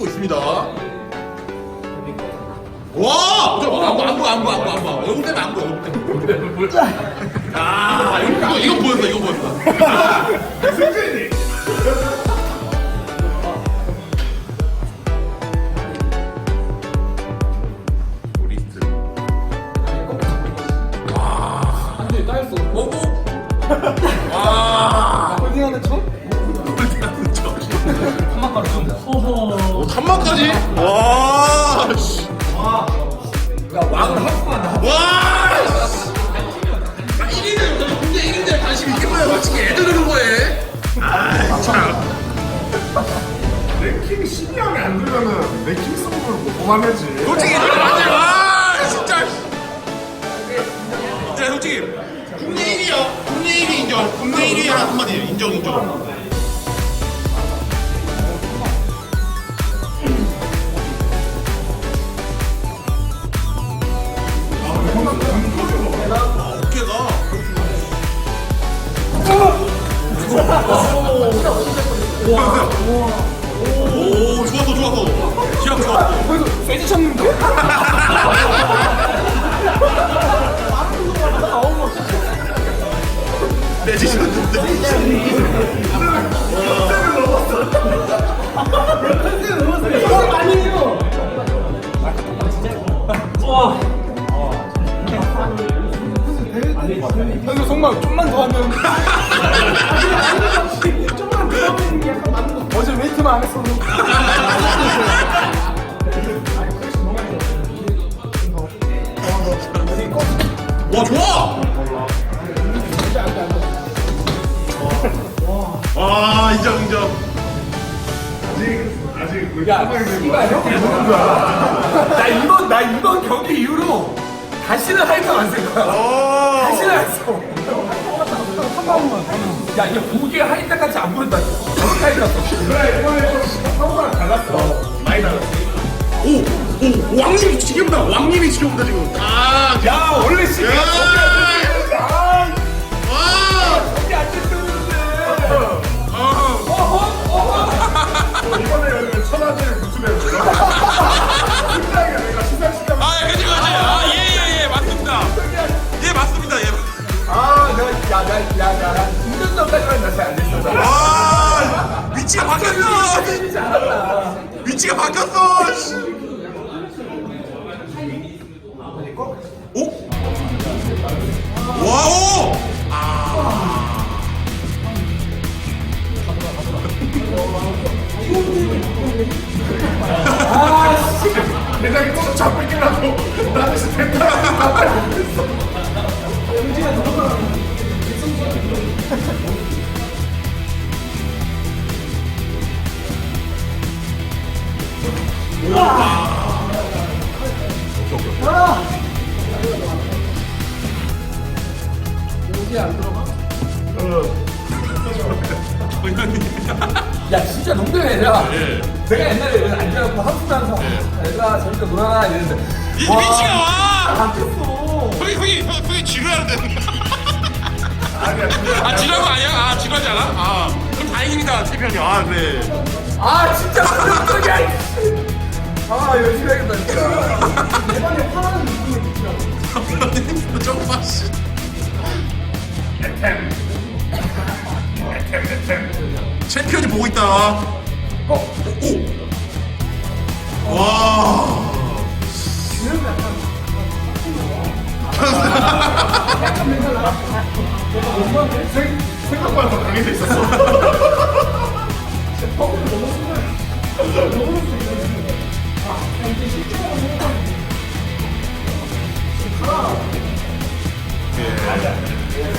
찍고 있습니다. 와! 저, 안 봐, 안 봐, 안 봐, 안 봐, 안 봐. 얼굴 때문에 안 보여, 얼굴 때문에. 아, 이거, 이거 보였어, 이거 보였어. 승진이. 우리트. 안돼 따였어. 오고. 와. 홀딩하는 척? 좀. 허허. 오, 3만까지? 와. 씨. 야 왕을 나. 와. 씨. 아, 1위는 군대 1위들 관심 있게 보여. 마치 애들을 거해. 아, 참. 랭킹 12강에 안 들면은 랭킹 승부를 못 뽑아내지. 솔직히 이거 맞아요. 아, 진짜. 자, 솔직히 국내 1위요. 국내 1위 인정. 국내 1위 한마디 인정 인정. 오, 좋았어, 좋았어. 기합 좋았어. 세지 쳤는데. 현수 속마 좀만 더 하면 좀만 더 하면 약간 맞는 거 어제 웨이트만 안 했어도 와, 좋아! 와, 인정, 인정. 아직 아직 그 야, 씨발 형 모르는 거야. 나 이번 나 이번 경기 이후로 다시는 안쓸 거야. 오! 다시는 안 써. 한 방만. 야, 이게 보기에 하이터까지 안 보인다. 하이터. 그래 이번에 좀 성과가 달랐어. 많이 달랐어. 오, 오, 왕님이 지켜본다. 왕님이 지켜본다, 지금. 아. 야! 바뀌었어! 위치가 바뀌었어! 씨. 오? 와우! 대장이 또 잡고 있길라고 나는 됐다. 야, 진짜 농담이 아니라. 내가 옛날에 앉아갖고 하프면서 얘들아 재밌게 놀아라 이랬는데. 이 와, 위치가 와! 바뀌었어. 형이, 형이, 형, 형이 지루하는데. 아니야. 아, 지루한 거 아니야? 아, 지루하지 않아? 아, 그럼 다행입니다, 태편이. 아, 그래. 아, 진짜 완전적이야. 아, 열심히 해야겠다, 진짜. 대박에 화나는 느낌이. 에템. 에템 에템. 챔피언이 보고 있다. 어, 오! 와! 생- 생각보다 더 강해져 있었어.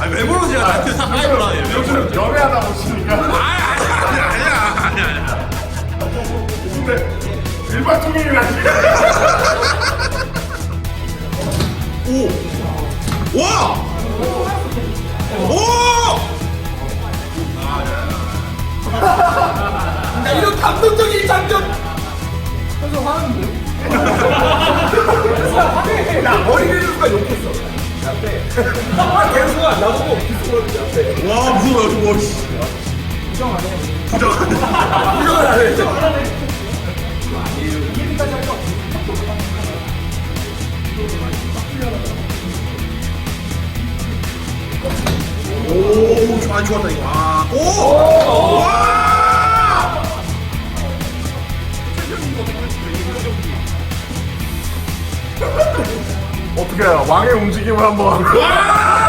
아니 왜 물어보지? 나한테 사람이 물어야 돼. 열애하다 보시니까 아니 아니야 아니야 아니야. 근데 일반 통일이라니까 오! 와! 오! 야, 이런 감동적인 장면. 그래서 화났는데. 나 머리 긁는 순간 욕했어. 나한테. 나보고 와 무서워 저거 씨. 부정 안 해. 부정하네. 구경을 안 해. 오 좋아 좋았다 이거. 아, 오. 와. 어떻게 왕의 움직임을 한번 와.